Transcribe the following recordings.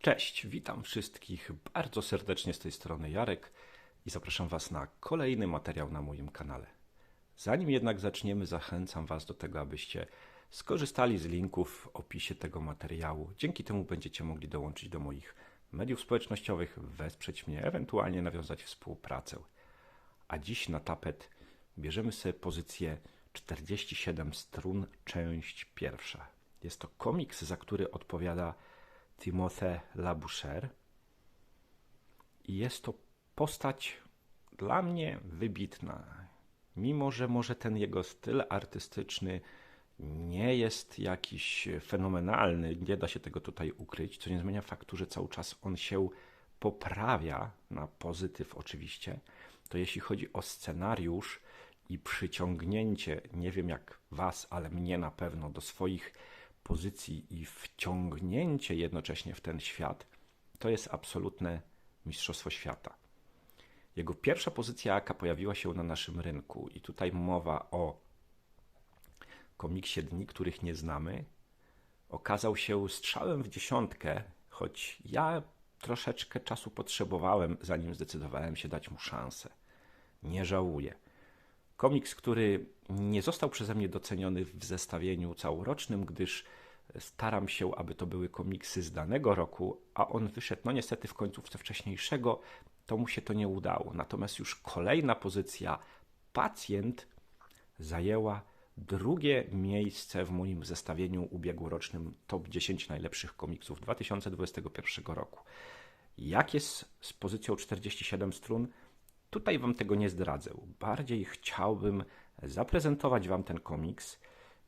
Cześć, witam wszystkich bardzo serdecznie z tej strony Jarek i zapraszam Was na kolejny materiał na moim kanale. Zanim jednak zaczniemy, zachęcam Was do tego, abyście skorzystali z linków w opisie tego materiału. Dzięki temu będziecie mogli dołączyć do moich mediów społecznościowych, wesprzeć mnie, ewentualnie nawiązać współpracę. A dziś na tapet bierzemy sobie pozycję 47 strun, część pierwsza. Jest to komiks, za który odpowiada Timothée Laboucher. I jest to postać dla mnie wybitna. Mimo, że może ten jego styl artystyczny nie jest jakiś fenomenalny, nie da się tego tutaj ukryć, co nie zmienia faktu, że cały czas on się poprawia na pozytyw oczywiście, to jeśli chodzi o scenariusz i przyciągnięcie, nie wiem jak was, ale mnie na pewno do swoich pozycji i wciągnięcie jednocześnie w ten świat, to jest absolutne mistrzostwo świata. Jego pierwsza pozycja, jaka pojawiła się na naszym rynku, i tutaj mowa o komiksie Dni, których nie znamy, okazał się strzałem w dziesiątkę, choć ja troszeczkę czasu potrzebowałem, zanim zdecydowałem się dać mu szansę. Nie żałuję. Komiks, który nie został przeze mnie doceniony w zestawieniu całorocznym, gdyż staram się, aby to były komiksy z danego roku, a on wyszedł, no niestety w końcówce wcześniejszego, to mu się to nie udało. Natomiast już kolejna pozycja, Pacjent, zajęła drugie miejsce w moim zestawieniu ubiegłorocznym top 10 najlepszych komiksów 2021 roku. Jak jest z pozycją 47 strun? Tutaj Wam tego nie zdradzę. Bardziej chciałbym zaprezentować Wam ten komiks.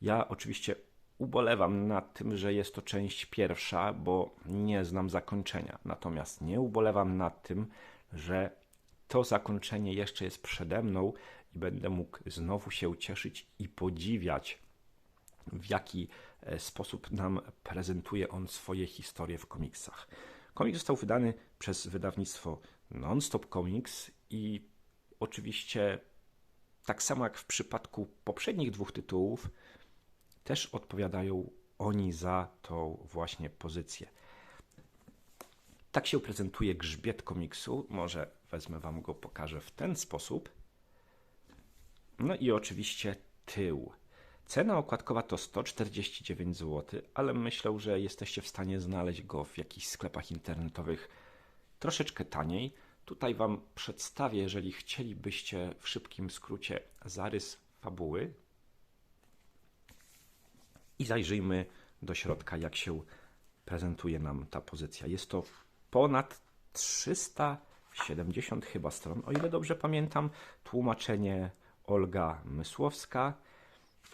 Ja oczywiście ubolewam nad tym, że jest to część pierwsza, bo nie znam zakończenia. Natomiast nie ubolewam nad tym, że to zakończenie jeszcze jest przede mną i będę mógł znowu się cieszyć i podziwiać, w jaki e, sposób nam prezentuje on swoje historie w komiksach. Komiks został wydany przez wydawnictwo Nonstop Comics i oczywiście tak samo jak w przypadku poprzednich dwóch tytułów, też odpowiadają oni za tą właśnie pozycję. Tak się prezentuje grzbiet komiksu. Może wezmę Wam go, pokażę w ten sposób. No i oczywiście tył. Cena okładkowa to 149 zł, ale myślę, że jesteście w stanie znaleźć go w jakichś sklepach internetowych troszeczkę taniej. Tutaj Wam przedstawię, jeżeli chcielibyście w szybkim skrócie zarys fabuły i zajrzyjmy do środka, jak się prezentuje nam ta pozycja. Jest to ponad 370 chyba stron, o ile dobrze pamiętam. Tłumaczenie Olga Mysłowska,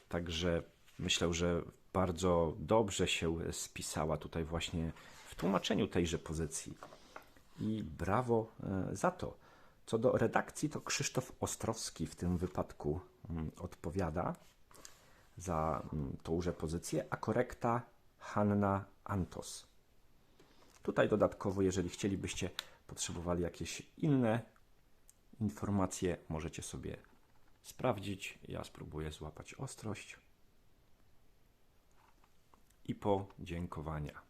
także myślę, że bardzo dobrze się spisała tutaj właśnie w tłumaczeniu tejże pozycji. I brawo e, za to. Co do redakcji, to Krzysztof Ostrowski w tym wypadku mm, odpowiada za mm, tąże pozycję, a korekta Hanna Antos. Tutaj dodatkowo, jeżeli chcielibyście, potrzebowali jakieś inne informacje, możecie sobie sprawdzić. Ja spróbuję złapać ostrość. I podziękowania.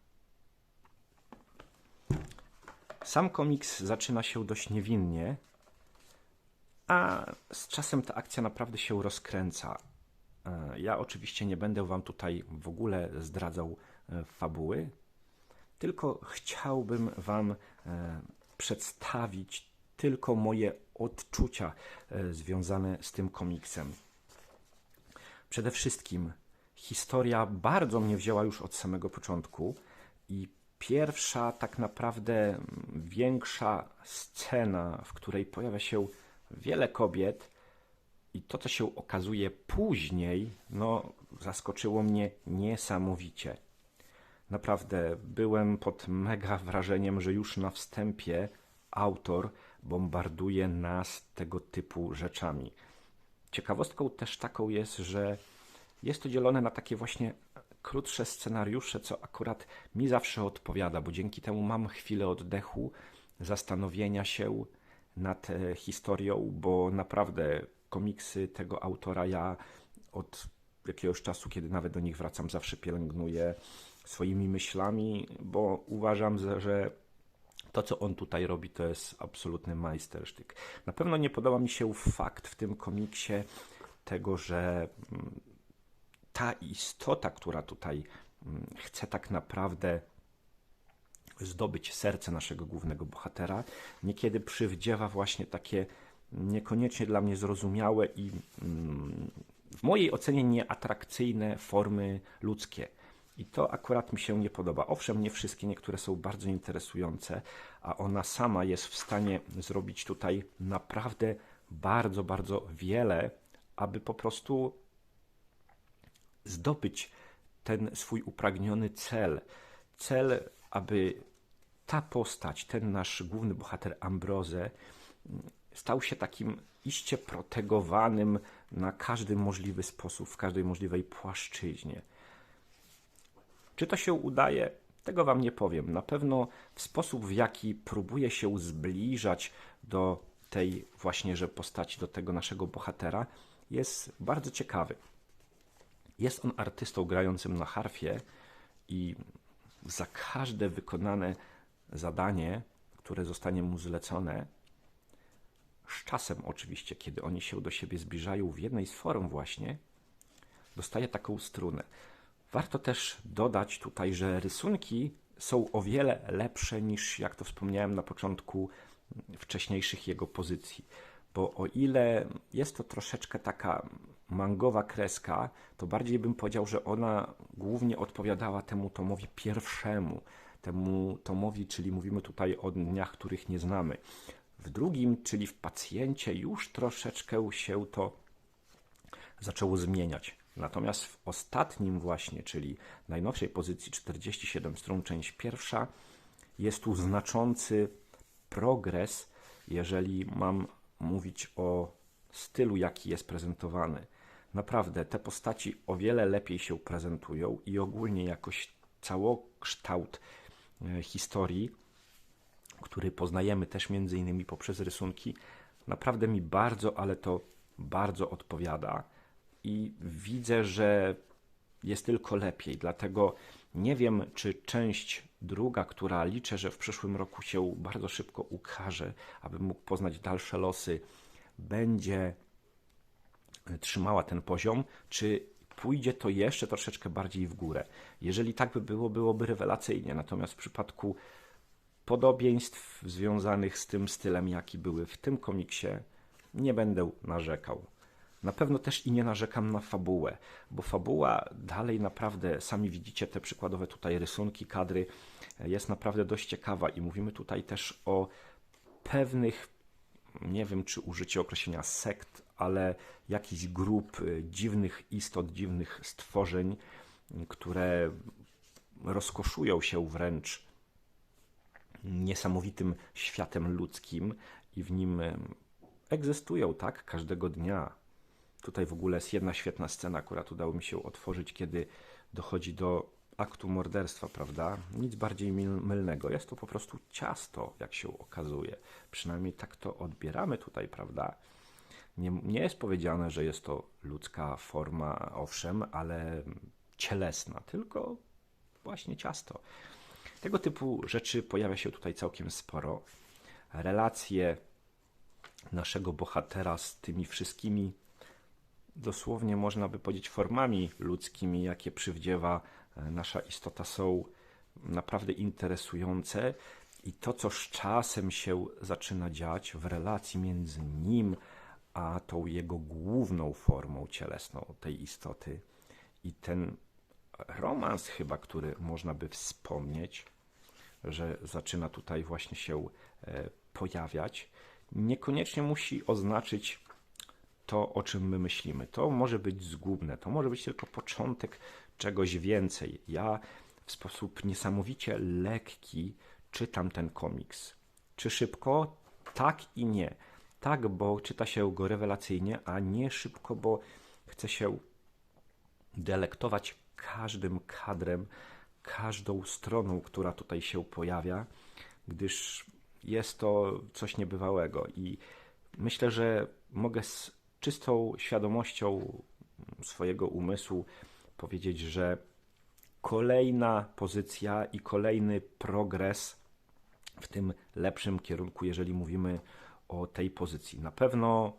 Sam komiks zaczyna się dość niewinnie, a z czasem ta akcja naprawdę się rozkręca. E, Ja oczywiście nie będę Wam tutaj w ogóle zdradzał e, fabuły, tylko chciałbym Wam e, przedstawić tylko moje odczucia e, związane z tym komiksem. Przede wszystkim historia bardzo mnie wzięła już od samego początku i pierwsza tak naprawdę mm, większa scena, w której pojawia się wiele kobiet i to, co się okazuje później, no zaskoczyło mnie niesamowicie. Naprawdę byłem pod mega wrażeniem, że już na wstępie autor bombarduje nas tego typu rzeczami. Ciekawostką też taką jest, że jest to dzielone na takie właśnie krótsze scenariusze, co akurat mi zawsze odpowiada, bo dzięki temu mam chwilę oddechu zastanowienia się nad e, historią, bo naprawdę komiksy tego autora ja od jakiegoś czasu, kiedy nawet do nich wracam, zawsze pielęgnuję swoimi myślami, bo uważam, że to, co on tutaj robi, to jest absolutny majstersztyk. Na pewno nie podoba mi się fakt w tym komiksie tego, że mm, ta istota, która tutaj mm, chce tak naprawdę zdobyć serce naszego głównego bohatera, niekiedy przywdziewa właśnie takie niekoniecznie dla mnie zrozumiałe i mm, w mojej ocenie nieatrakcyjne formy ludzkie. I to akurat mi się nie podoba. Owszem, nie wszystkie, niektóre są bardzo interesujące, a ona sama jest w stanie zrobić tutaj naprawdę bardzo, bardzo wiele, aby po prostu zdobyć ten swój upragniony cel. Cel, aby ta postać, ten nasz główny bohater Ambrose, stał się takim iście protegowanym na każdy możliwy sposób, w każdej możliwej płaszczyźnie. Czy to się udaje? Tego Wam nie powiem. Na pewno w sposób, w jaki próbuje się zbliżać do tej właśnie, że postaci, do tego naszego bohatera, jest bardzo ciekawy. Jest on artystą grającym na harfie i za każde wykonane zadanie, które zostanie mu zlecone, z czasem oczywiście, kiedy oni się do siebie zbliżają w jednej z form właśnie, dostaje taką strunę. Warto też dodać tutaj, że rysunki są o wiele lepsze niż, jak to wspomniałem na początku, wcześniejszych jego pozycji. Bo o ile jest to troszeczkę taka mangowa kreska, to bardziej bym powiedział, że ona głównie odpowiadała temu tomowi pierwszemu, temu tomowi, czyli mówimy tutaj o dniach, których nie znamy. W drugim, czyli w pacjencie, już troszeczkę się to zaczęło zmieniać. Natomiast w ostatnim właśnie, czyli najnowszej pozycji 47 stron, część pierwsza, jest tu znaczący progres, jeżeli mam mówić o stylu, jaki jest prezentowany. Naprawdę te postaci o wiele lepiej się prezentują i ogólnie jakoś całokształt e, historii, który poznajemy też między innymi poprzez rysunki, naprawdę mi bardzo, ale to bardzo odpowiada i widzę, że jest tylko lepiej. Dlatego nie wiem, czy część druga, która liczę, że w przyszłym roku się bardzo szybko ukaże, aby mógł poznać dalsze losy, będzie trzymała ten poziom, czy pójdzie to jeszcze troszeczkę bardziej w górę. Jeżeli tak by było, byłoby rewelacyjnie. Natomiast w przypadku podobieństw związanych z tym stylem, jaki były w tym komiksie, nie będę narzekał. Na pewno też i nie narzekam na fabułę, bo fabuła dalej naprawdę, sami widzicie te przykładowe tutaj rysunki, kadry, jest naprawdę dość ciekawa i mówimy tutaj też o pewnych, nie wiem czy użycie określenia sekt, ale jakichś grup y, dziwnych istot, dziwnych stworzeń, które rozkoszują się wręcz niesamowitym światem ludzkim i w nim y, egzystują tak każdego dnia. Tutaj w ogóle jest jedna świetna scena, akurat udało mi się otworzyć, kiedy dochodzi do aktu morderstwa, prawda? Nic bardziej mylnego. Jest to po prostu ciasto, jak się okazuje. Przynajmniej tak to odbieramy tutaj, prawda? Nie, nie jest powiedziane, że jest to ludzka forma, owszem, ale cielesna, tylko właśnie ciasto. Tego typu rzeczy pojawia się tutaj całkiem sporo. Relacje naszego bohatera z tymi wszystkimi dosłownie można by powiedzieć formami ludzkimi, jakie przywdziewa e, nasza istota, są naprawdę interesujące i to, co z czasem się zaczyna dziać w relacji między nim a tą jego główną formą cielesną tej istoty. I ten romans chyba, który można by wspomnieć, że zaczyna tutaj właśnie się e, pojawiać, niekoniecznie musi oznaczyć to, o czym my myślimy. To może być zgubne, to może być tylko początek czegoś więcej. Ja w sposób niesamowicie lekki czytam ten komiks. Czy szybko? Tak i nie. Tak, bo czyta się go rewelacyjnie, a nie szybko, bo chce się delektować każdym kadrem, każdą stroną, która tutaj się pojawia, gdyż jest to coś niebywałego i myślę, że mogę czystą świadomością swojego umysłu powiedzieć, że kolejna pozycja i kolejny progres w tym lepszym kierunku, jeżeli mówimy o tej pozycji. Na pewno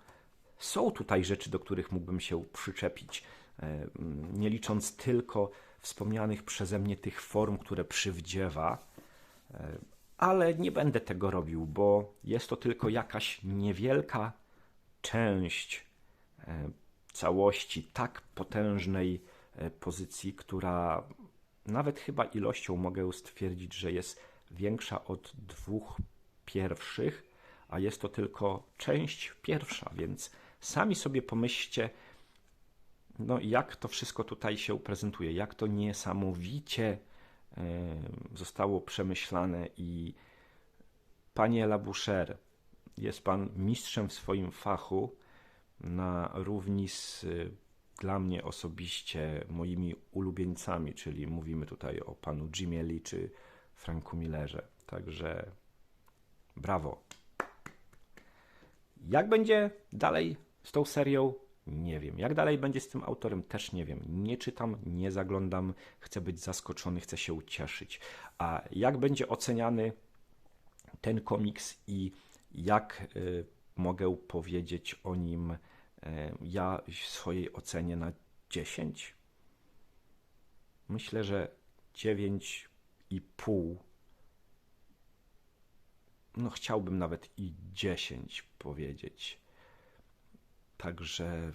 są tutaj rzeczy, do których mógłbym się przyczepić, e, nie licząc tylko wspomnianych przeze mnie tych form, które przywdziewa, e, ale nie będę tego robił, bo jest to tylko jakaś niewielka część całości tak potężnej pozycji, która nawet chyba ilością mogę stwierdzić, że jest większa od dwóch pierwszych, a jest to tylko część pierwsza, więc sami sobie pomyślcie, no jak to wszystko tutaj się prezentuje, jak to niesamowicie zostało przemyślane i panie Laboucher, jest pan mistrzem w swoim fachu na równi z dla mnie osobiście moimi ulubieńcami, czyli mówimy tutaj o panu Jimie Lee czy Franku Millerze. Także brawo. Jak będzie dalej z tą serią? Nie wiem. Jak dalej będzie z tym autorem? Też nie wiem. Nie czytam, nie zaglądam. Chcę być zaskoczony, chcę się ucieszyć. A jak będzie oceniany ten komiks i jak y, mogę powiedzieć o nim y, ja w swojej ocenie na 10? Myślę, że 9,5 no chciałbym nawet i 10 powiedzieć. Także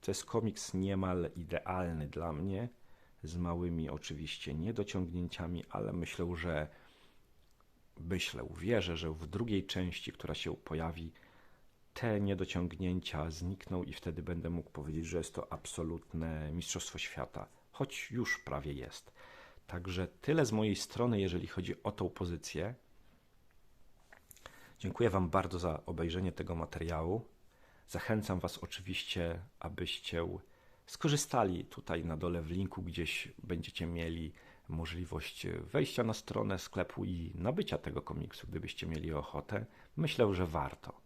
to jest komiks niemal idealny dla mnie, z małymi oczywiście niedociągnięciami, ale myślę, że myślę, wierzę, że w drugiej części, która się pojawi, te niedociągnięcia znikną i wtedy będę mógł powiedzieć, że jest to absolutne mistrzostwo świata, choć już prawie jest. Także tyle z mojej strony, jeżeli chodzi o tą pozycję. Dziękuję Wam bardzo za obejrzenie tego materiału. Zachęcam Was oczywiście, abyście skorzystali tutaj na dole w linku, gdzieś będziecie mieli możliwość wejścia na stronę sklepu i nabycia tego komiksu, gdybyście mieli ochotę. Myślę, że warto.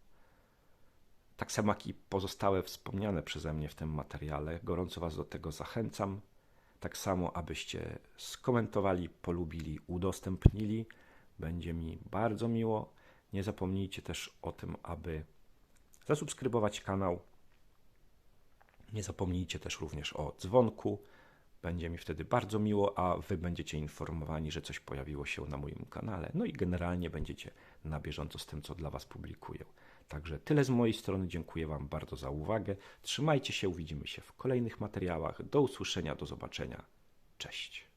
Tak samo jak i pozostałe wspomniane przeze mnie w tym materiale, gorąco Was do tego zachęcam. Tak samo, abyście skomentowali, polubili, udostępnili. Będzie mi bardzo miło. Nie zapomnijcie też o tym, aby zasubskrybować kanał. Nie zapomnijcie też również o dzwonku. Będzie mi wtedy bardzo miło, a Wy będziecie informowani, że coś pojawiło się na moim kanale. No i generalnie będziecie na bieżąco z tym, co dla Was publikuję. Także tyle z mojej strony. Dziękuję Wam bardzo za uwagę. Trzymajcie się, widzimy się w kolejnych materiałach. Do usłyszenia, do zobaczenia. Cześć.